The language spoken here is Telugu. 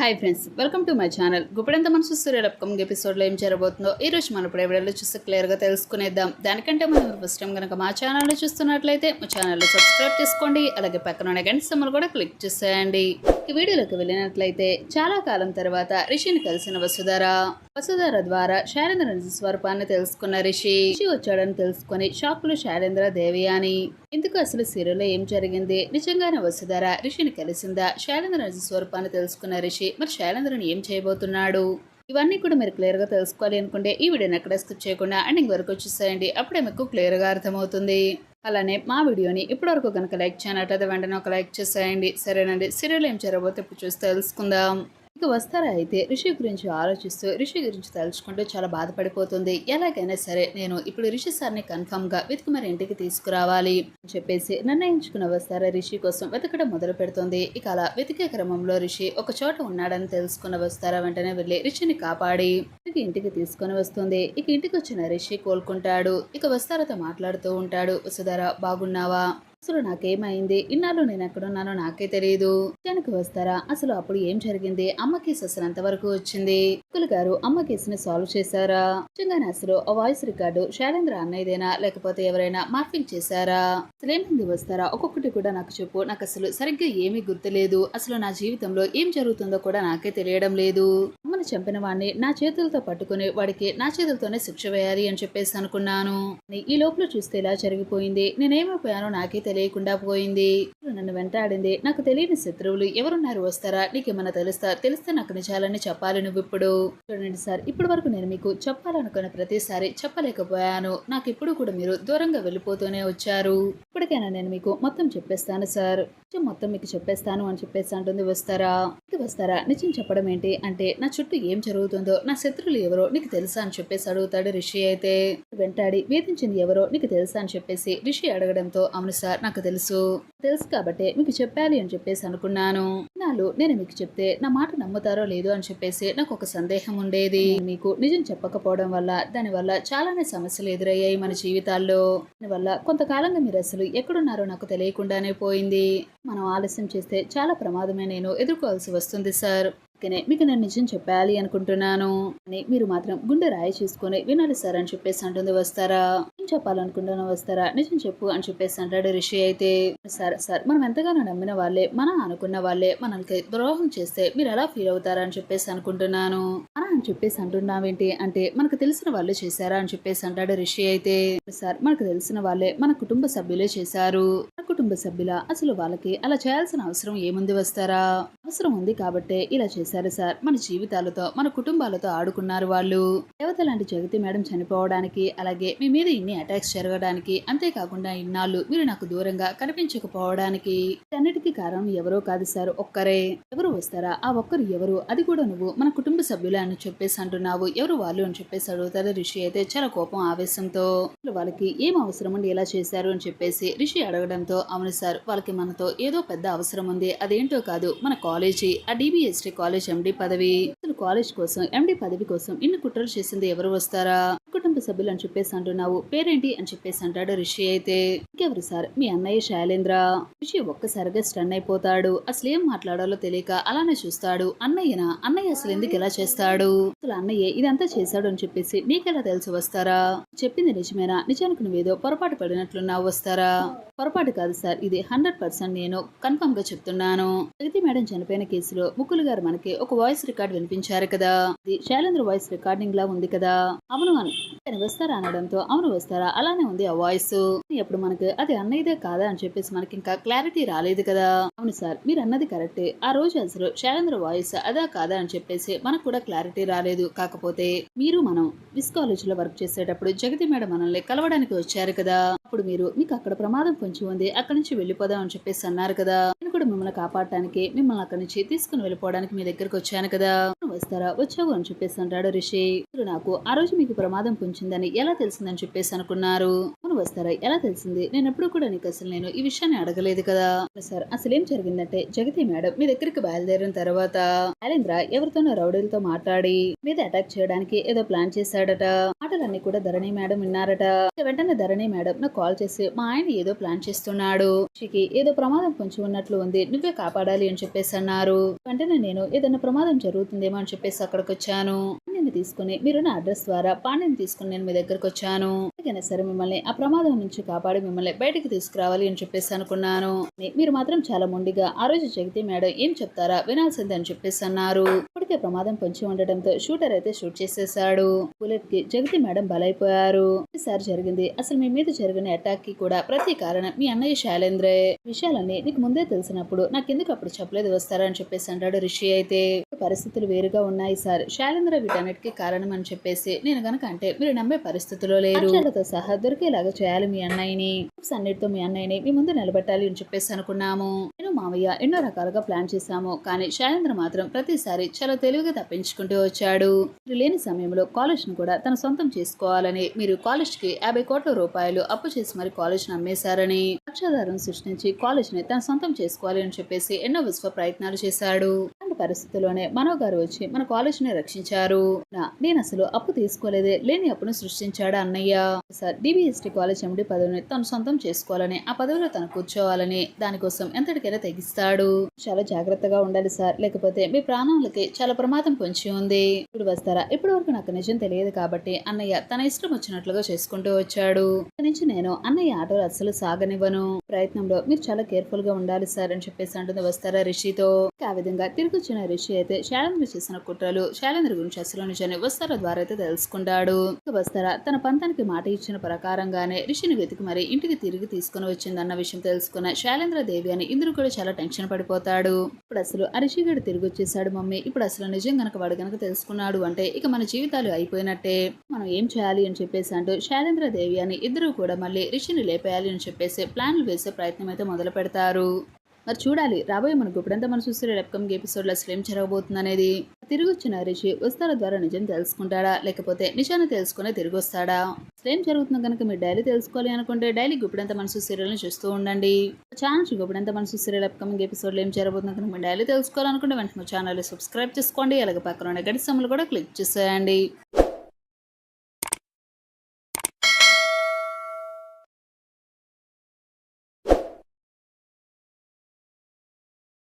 Hi friends welcome to my channel Guppedantha Manasu serial upcoming ఎపిసోడ్లో ఏం జరగబోతుందో ఈ రోజు మనం ఇప్పుడు వీడియోలో చూస్తే క్లియర్గా తెలుసుకునేద్దాం. దానికంటే మనం ఫస్ట్ టైం కనుక మా ఛానల్ని చూస్తున్నట్లయితే మా ఛానల్ని సబ్స్క్రైబ్ చేసుకోండి. అలాగే పక్కన ఉన్న గంట సమ్మలు కూడా క్లిక్ చేసేయండి. వీడియోలోకి వెళ్ళినట్లయితే చాలా కాలం తర్వాత రిషిని కలిసిన వసుధార. వసుధార ద్వారా శైలేంద్ర నిజ స్వరూపాన్ని తెలుసుకున్న రిషి రిషి వచ్చాడని తెలుసుకుని షాక్లు శైలేంద్ర అని. ఇందుకు అసలు సీరియల్లో ఏం జరిగింది? నిజంగానే వసుధార రిషిని కలిసిందా? శైలేంద్ర నిజ స్వరూపాన్ని తెలుసుకున్న రిషి మరి శైలేంద్రని ఏం చేయబోతున్నాడు? ఇవన్నీ కూడా మీరు క్లియర్గా తెలుసుకోవాలి అనుకుంటే ఈ వీడియోని ఎక్కడ స్కిప్ చేయకుండా ఎండింగ్ వరకు చూసేయండి. అప్పుడే మీకు క్లియర్గా అర్థమవుతుంది. అలానే మా వీడియోని ఇప్పటివరకు కనుక లైక్ చేయనట్లయితే వెంటనే ఒక లైక్ చేసేయండి. సరేనండి. సీరియల్ ఏం చేయబోతే ఇప్పుడు చూసి తెలుసుకుందాం. ఇక వస్తారా అయితే? రిషి గురించి ఆలోచిస్తూ రిషి గురించి తలుచుకుంటూ చాలా బాధపడిపోతుంది. ఎలాగైనా సరే నేను ఇప్పుడు రిషి సార్ని కన్ఫర్మ్గా వెతికి మరి ఇంటికి తీసుకురావాలి అని చెప్పేసి నిర్ణయించుకున్న వస్తారా రిషి కోసం? వెతకడం మొదలు పెడుతుంది. ఇక అలా వెతికే క్రమంలో రిషి ఒక చోట ఉన్నాడని తెలుసుకున్న వస్తారా? వెంటనే వెళ్ళి రిషిని కాపాడి తిరిగి ఇంటికి తీసుకొని వస్తుంది. ఇక ఇంటికి వచ్చిన రిషి కోలుకుంటాడు. ఇక వస్తారతో మాట్లాడుతూ ఉంటాడు. వసుధార బాగున్నావా? అసలు నాకేమైంది? ఇన్నాళ్ళు నేను ఎక్కడున్నానో నాకే తెలియదు వెనక్కి వస్తారా? అసలు అప్పుడు ఏం జరిగింది? అమ్మ కేసు అసలు ఎంతవరకు వచ్చింది? అంకుల్ గారు అమ్మ కేసుని సాల్వ్ చేశారా? నిజంగానే అసలు ఆ వాయిస్ రికార్డు శైలేంద్ర అన్నయ్యదేనా? లేకపోతే ఎవరైనా మార్పింగ్ చేశారా? అసలు ఏమైంది వస్తారా? ఒక్కొక్కటి కూడా నాకు చెప్పు. నాకు అసలు సరిగ్గా ఏమీ గుర్తులేదు. అసలు నా జీవితంలో ఏం జరుగుతుందో కూడా నాకే తెలియడం లేదు. అమ్మని చంపిన వాడిని నా చేతులతో పట్టుకుని వాడికి నా చేతులతోనే శిక్ష వేయాలి అని చెప్పేసి అనుకున్నాను. ఈ లోపల చూస్తే ఇలా జరిగిపోయింది. నేనేమైపోయానో నాకే తెలియకుండా పోయింది. నన్ను వెంటాడింది. నాకు తెలియని శత్రువులు ఎవరున్నారు వస్తారా? నీకేమన్నా తెలుస్తా? తెలిస్తే నాకు నిజాలని చెప్పాలి నువ్వు ఇప్పుడు. చూడండి సార్ ఇప్పటి వరకు నేను మీకు చెప్పాలనుకున్న ప్రతిసారి చెప్పలేకపోయాను. నాకు ఇప్పుడు కూడా మీరు దూరంగా వెళ్ళిపోతూనే వచ్చారు. ఇప్పటికైనా నేను మీకు మొత్తం చెప్పేస్తాను సార్. మొత్తం మీకు చెప్పేస్తాను అని చెప్పేసి అంటుంది వస్తారా? ఇది వస్తారా? నిజం చెప్పడం ఏంటి? అంటే నా చుట్టూ ఏం జరుగుతుందో? నా శత్రువులు ఎవరో? నీకు తెలుసా? అని చెప్పేసి అడుగుతాడు రిషి అయితే. వెంటాడి వేధించింది ఎవరో? నీకు తెలుసా? అని చెప్పేసి రిషి అడగడంతో అవును సార్ నాకు తెలుసు. తెలుసు కాబట్టి మీకు చెప్పాలి అని చెప్పేసి అనుకున్నాను. నాలు నేను మీకు చెప్తే నా మాట నమ్ముతారో లేదో అని చెప్పేసి నాకు ఒక సందేహం ఉండేది. మీకు నిజం చెప్పకపోవడం వల్ల దాని వల్ల చాలానే సమస్యలు ఎదురయ్యాయి మన జీవితాల్లో. దానివల్ల కొంతకాలంగా మీరు అసలు ఎక్కడున్నారో నాకు తెలియకుండానే పోయింది. మనం ఆలస్యం చేస్తే చాలా ప్రమాదమే నేను ఎదుర్కోవాల్సి వస్తుంది సార్. అందుకనే మీకు నేను నిజం చెప్పాలి అనుకుంటున్నాను. అని మీరు మాత్రం గుండె రాయి చేసుకుని వినాలి సార్ అని చెప్పేసి అంటుంది వస్తారా? ఏం చెప్పాలనుకుంటున్నా వస్తారా? నిజం చెప్పు అని చెప్పేసి అంటాడు రిషి. అయితే సార్ సార్. మనం ఎంతగానో నమ్మిన వాళ్ళే మనం అనుకున్న వాళ్ళే మనకి ద్రోహం చేస్తే మీరు ఎలా ఫీల్ అవుతారా అని చెప్పేసి అనుకుంటున్నాను. అలా అని చెప్పేసి అంటున్నావేంటి అంటే మనకు తెలిసిన వాళ్ళే చేశారా అని చెప్పేసి అంటాడు రిషి. అయితే సార్ మనకు తెలిసిన వాళ్ళే మన కుటుంబ సభ్యులే చేశారు. మన కుటుంబ సభ్యుల అసలు వాళ్ళకి అలా చేయాల్సిన అవసరం ఏముంది వస్తారా? అవసరం ఉంది కాబట్టే ఇలా చేశారు సార్. మన జీవితాలతో మన కుటుంబాలతో ఆడుకున్నారు వాళ్ళు. దేవత లాంటి జగతి మేడం చనిపోవడానికి అలాగే మీ మీద ఇన్ని అటాక్స్ జరగడానికి అంతేకాకుండా ఇన్నాళ్ళు మీరు నాకు దూరంగా కనిపించకపోవడానికి. అన్నిటికీ కారణం ఎవరో కాదు సార్ ఒక్కరే. ఎవరు వస్తారా? ఆ ఒక్కరు ఎవరు? అది కూడా నువ్వు మన కుటుంబ సభ్యులే అని చెప్పేసి అంటున్నావు. ఎవరు వాళ్ళు అని చెప్పేసి అడుగుతారు రిషి అయితే చాలా కోపం ఆవేశంతో. వాళ్ళకి ఏం అవసరం ఉండి ఎలా చేశారు? అని చెప్పేసి రిషి అడగడంతో అవును సార్ వాళ్ళకి మనతో ఏదో పెద్ద అవసరం ఉంది. అదేంటో కాదు మన కాల్ కాలేజీ ఆ డిబిఎస్టీ కాలేజ్ ఎండి పదవి అసలు కాలేజ్ కోసం ఎండి పదవి కోసం ఇన్ని కుట్రలు చేసింది ఎవరు వస్తారా? కుటుంబ సభ్యులు అని చెప్పేసి అంటున్నావు. పేరేంటి అని చెప్పేసి అంటాడు రిషి అయితే. ఇంకెవరు సార్? మీ అన్నయ్య శైలేంద్ర. రిషి ఒక్కసారిగా స్టన్ అయిపోతాడు. అసలు ఏం మాట్లాడాలో తెలియక అలానే చూస్తాడు. అన్నయ్యనా? అన్నయ్య అసలు ఎందుకు ఇలా చేస్తాడు? అసలు అన్నయ్య ఇదంతా చేశాడు అని చెప్పేసి నీకెలా తెలిసి వస్తారా? చెప్పింది నిజమేనా? నిజానికి నువ్వేదో పొరపాటు పడినట్లున్నావు వస్తారా? పొరపాటు కాదు సార్ ఇది హండ్రెడ్ పర్సెంట్ నేను కన్ఫర్మ్గా చెప్తున్నాను. జగతి మేడం చనిపోయిన కేసులో ముకుల్ గారు మనకి ఒక వాయిస్ రికార్డ్ వినిపించారు కదా. ఇది శైలేంద్ర వాయిస్ రికార్డింగ్ లా ఉంది కదా. అవును అని వస్తారా అనడంతో అవును వస్తారా అలానే ఉంది ఆ వాయిస్. ఎప్పుడు మనకు అది అన్నయ్యదే కాదా అని చెప్పేసి మనకి ఇంకా క్లారిటీ రాలేదు కదా. అవును సార్ మీరు అన్నది కరెక్టే. ఆ రోజు అసలు శైలేంద్ర వాయిస్ అదా కాదా అని చెప్పేసి మనకు కూడా క్లారిటీ రాలేదు. కాకపోతే మీరు మనం విస్ కాలేజ్లో వర్క్ చేసేటప్పుడు జగతి మేడం మనల్ని కలవడానికి వచ్చారు కదా. అప్పుడు మీరు మీకు అక్కడ ప్రమాదం కొంచెం ఉంది అక్కడి నుంచి వెళ్ళిపోదాం అని చెప్పేసి అన్నారు కదా. నేను మిమ్మల్ని కాపాడటానికి మిమ్మల్ని అక్కడి నుంచి తీసుకుని వెళ్ళిపోవడానికి మీ దగ్గరకు వచ్చాను కదా. వస్తారా? వచ్చావు అని చెప్పేసి అంటాడు రిషి. నాకు ఆ రోజు మీకు ప్రమాదం పుంచిందని ఎలా తెలిసిందని చెప్పేసి అనుకున్నారు. అవును వస్తారా ఎలా తెలిసింది? నేను ఎప్పుడు కూడా నీకు అసలు నేను ఈ విషయాన్ని అడగలేదు కదా. సార్ అసలు ఏం జరిగిందంటే జగతి మేడం మీ దగ్గరికి బయలుదేరిన తర్వాత శైలేంద్ర ఎవరితోనో రౌడీలతో మాట్లాడి మీద అటాక్ చేయడానికి ఏదో ప్లాన్ చేశాడట. మాటలన్నీ కూడా ధరణి మేడం విన్నారట. వెంటనే ధరణి మేడం నాకు కాల్ చేసి మా ఆయన ఏదో ప్లాన్ చేస్తున్నాడు. ఏదో ప్రమాదం కొంచెం ఉన్నట్లు ఉంది. నువ్వే కాపాడాలి అని చెప్పేసి అన్నారు. వెంటనే నేను ఏదైనా ప్రమాదం జరుగుతుందేమో అని చెప్పేసి అక్కడికి వచ్చాను. పాండ్యని తీసుకుని మీరున్న అడ్రస్ ద్వారా పాండ్యని తీసుకుని నేను మీ దగ్గరకు వచ్చాను. అందుకనే సరే మిమ్మల్ని ఆ ప్రమాదం నుంచి కాపాడి మిమ్మల్ని బయటికి తీసుకురావాలి అని చెప్పేసి అనుకున్నాను. మీరు మాత్రం చాలా మొండిగా ఆ రోజు జగతి మేడం ఏం చెప్తారా? వినాల్సిందే అని చెప్పేసి అన్నారు. ఇప్పటికే ప్రమాదం పొంచి ఉండటంతో షూటర్ అయితే షూట్ చేసేశాడు. బుల్లెట్కి జగతి మేడం బలైపోయారు. ఈసారి జరిగింది. అసలు మీ మీద జరిగిన అటాక్కి కూడా ప్రతి కారణం మీ అన్నయ్య శైలేంద్రే. విషయాలన్నీ నీకు ముందే తెలిసినప్పుడు నాకెందుకు అప్పుడు చెప్పలేదు వస్తారా అని చెప్పేసి అంటాడు రిషి అయితే. పరిస్థితులు వేరుగా ఉన్నాయి సార్. శైలేంద్ర వీటన్నిటికీ కారణం అని చెప్పేసి నేను గనక అంటే మీరు నమ్మే పరిస్థితిలో లేరు. సాక్ష్యాలతో సహా దొరికేలాగా చేయాలి మీ అన్నయ్యని అన్నిటితో మీ అన్నయ్యని మీ ముందు నిలబెట్టాలి అని చెప్పేసి అనుకున్నాము. నేను మావయ్య ఎన్నో రకాలుగా ప్లాన్ చేశాము. కానీ శైలేంద్ర మాత్రం ప్రతిసారి చాలా తెలివిగా తప్పించుకుంటూ వచ్చాడు. లేని సమయంలో కాలేజ్ను కూడా తన సొంతం చేసుకోవాలని మీరు కాలేజ్కి యాభై కోట్ల రూపాయలు అప్పు చేసి మరి కాలేజ్ను అమ్మేశారని సాక్ష్యాధారం సృష్టించి కాలేజ్ని తన సొంతం చేసుకోవాలి అని చెప్పేసి ఎన్నో విశ్వ ప్రయత్నాలు చేశాడు. పరిస్థితిలోనే పరిస్థితుల్లోనే మనో గారు వచ్చి మన కాలేజీని రక్షించారు. నా- నేను అసలు అప్పు తీసుకోలేదే లేని అప్పును సృష్టించాడు అన్నయ్య? సార్ డిబిఎస్టీ కాలేజ్ ఎండి పదవిని తను సొంతం చేసుకోవాలని ఆ పదవిలో తను కూర్చోవాలని దానికోసం ఎంతటికైనా తెగిస్తాడు. చాలా జాగ్రత్తగా ఉండాలి సార్ లేకపోతే మీ ప్రాణాలకి చాలా ప్రమాదం పొంచి ఉంది. ఇప్పుడు వస్తారా? ఇప్పటి వరకు నాకు నిజం తెలియదు కాబట్టి అన్నయ్య తన ఇష్టం వచ్చినట్లుగా చేసుకుంటూ వచ్చాడు. ఇక్కడి నుంచి నేను అన్నయ్య ఆటోలు అస్సలు సాగనివ్వను. ప్రయత్నంలో మీరు చాలా కేర్ఫుల్గా ఉండాలి సార్ అని చెప్పేసి అంటుంది వస్తారా రిషితో. ఆ విధంగా తిరిగి వచ్చిన రిషి అయితే శైలేంద్ర చేసిన కుట్రలు శైలేంద్ర గురించి అసలు నిజాన్ని వస్తార ద్వారా అయితే తెలుసుకుంటాడు. వస్తార? తన పంతానికి మాట ఇచ్చిన ప్రకారంగానే రిషిని వెతికి మరి ఇంటికి తిరిగి తీసుకుని వచ్చిందన్న విషయం తెలుసుకున్న శైలేంద్ర దేవి అని ఇంద్రుడు కూడా చాలా టెన్షన్ పడిపోతాడు. ఇప్పుడు అసలు ఆ రిషిగడు తిరిగి వచ్చేసాడు మమ్మీ. ఇప్పుడు అసలు నిజం గనక వాడు గనక తెలుసుకున్నాడు అంటే ఇక మన జీవితాలు అయిపోయినట్టే. మనం ఏం చేయాలి అని చెప్పేసి అంటూ శైలేంద్ర దేవి అని ఇద్దరు కూడా మళ్ళీ రిషిని లేపేయాలి అని చెప్పేసి ప్లాన్లు వేసే ప్రయత్నం అయితే మొదలు పెడతారు. మరి చూడాలి. రాబోయే మనకు ఇప్పుడంతా మనం చూస్తే అప్కమింగ్ ఎపిసోడ్లో అసలు ఏం జరగబోతుంది అనేది తిరిగి వచ్చిన రిషి వస్తార ద్వారా నిజం తెలుసుకుంటాడా? లేకపోతే నిజాన్ని తెలుసుకునే తిరిగి వస్తాడా? అసలు ఏం జరుగుతుందో కనుక మీరు డైలీ తెలుసుకోవాలి అనుకుంటే డైలీ గుప్పిడంత మనసు సీరియల్ని చూస్తూ ఉండండి. ఛానల్ గుప్పిడంత మనసు సీరియల్ అప్కమింగ్ ఎపిసోడ్లో ఏం జరగబోతుందో కనుక మీరు డైలీ తెలుసుకోవాలనుకుంటే వెంటనే ఛానల్ సబ్స్క్రైబ్ చేసుకోండి. అలాగే పక్కన ఉన్న గడి సమ్ములు కూడా క్లిక్ చేసేయండి.